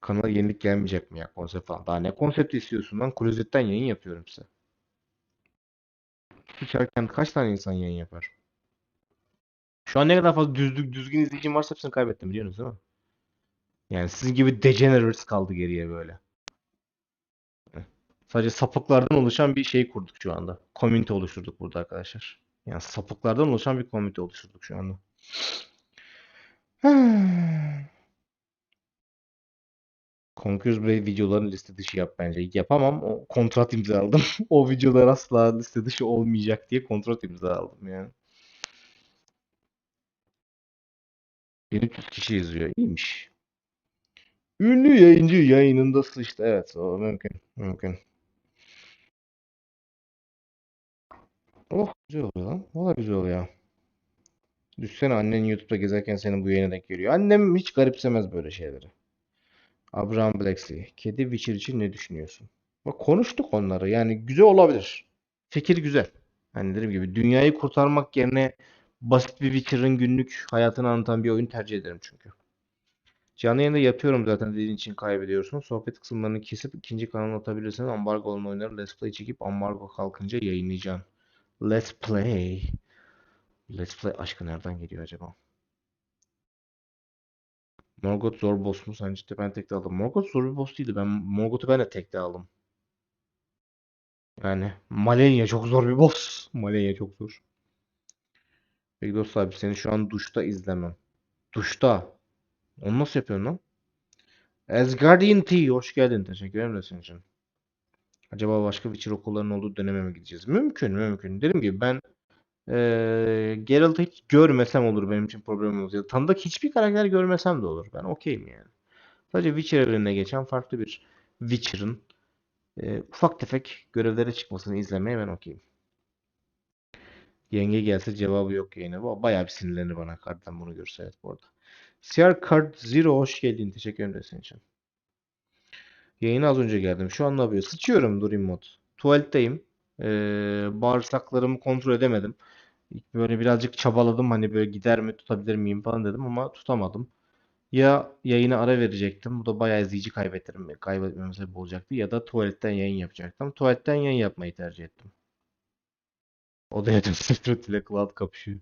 Kanala yenilik gelmeyecek mi ya konsept falan. Daha ne konsepti istiyorsun lan? Klozetten yayın yapıyorum size. Sıçarken kaç tane insan yayın yapar? Şu an ne kadar fazla düzlük, düzgün izleyicim varsa hepsini kaybettim biliyorsunuz değil mi? Yani sizin gibi degenerates kaldı geriye böyle. Sadece sapıklardan oluşan bir şey kurduk şu anda. Komünite oluşturduk burada arkadaşlar. Yani sapıklardan oluşan bir komünite oluşturduk şu anda. Conquerors Blade videolarını liste dışı yap bence. Yapamam. O kontrat imzaladım. o videolar asla liste dışı olmayacak diye kontrat imzaladım yani. 1300 kişi izliyor. İyiymiş. Ünlü yayıncı yayınında sıçtı. Evet o mümkün. Mümkün. Oh güzel oluyor lan. Valla güzel oluyor. Düşsene annen YouTube'da gezerken senin bu yayına denk geliyor. Annem hiç garipsemez böyle şeyleri. Abraham Blacksley. Kedi Witcher için ne düşünüyorsun? Bak konuştuk onları. Yani güzel olabilir. Fikir güzel. Hani dediğim gibi dünyayı kurtarmak yerine basit bir Witcher'ın günlük hayatını anlatan bir oyun tercih ederim çünkü. Canlı yayında yapıyorum zaten dediğin için kaybediyorsun. Sohbet kısımlarını kesip ikinci kanala atabilirsin. Ambargo olan oyunları Let's Play çekip ambargo kalkınca yayınlayacaksın. Let's Play. Let's Play aşkı nereden geliyor acaba? Morgoth zor boss mu? Sence de ben tekte aldım. Morgoth zor bir boss değildi. Ben Morgoth'u ben de tekte aldım. Yani Malenia çok zor bir boss. Malenia çok zor. Peki dostlar abi seni şu an duşta izlemem. Duşta. Onu nasıl yapıyorsun lan? Asgardian T. Hoş geldin. Teşekkür ederim de senin için. Acaba başka Witcher okullarının olduğu döneme mi gideceğiz? Mümkün, mümkün. Dediğim gibi ben eee Geralt'ı hiç görmesem olur benim için problem olmaz. Ya tanıdık hiçbir karakter görmesem de olur. Ben okeyim yani. Sadece Witcher evrenine geçen farklı bir Witcher'ın eee, ufak tefek görevlere çıkmasını izlemeye ben okeyim. Yenge gelse cevabı yok yayına. Ba- Bayağı bir sinirlenir bana karttan bunu görse evet bu arada. CR Card Zero hoş geldin. Teşekkür ederim de senin için. Yayına az önce geldim. Şu an ne yapıyor? Sıçıyorum Dream Mod. Tuvaletteyim. Ee, bağırsaklarımı kontrol edemedim. Böyle birazcık çabaladım hani böyle gider mi tutabilir miyim falan dedim ama tutamadım. Ya yayına ara verecektim. Bu da bayağı izleyici kaybettirim, kaybetmeme sebep olacaktı. Ya da tuvaletten yayın yapacaktım. Tuvaletten yayın yapmayı tercih ettim. Odaya dönüp ile Cloud kapışıyor.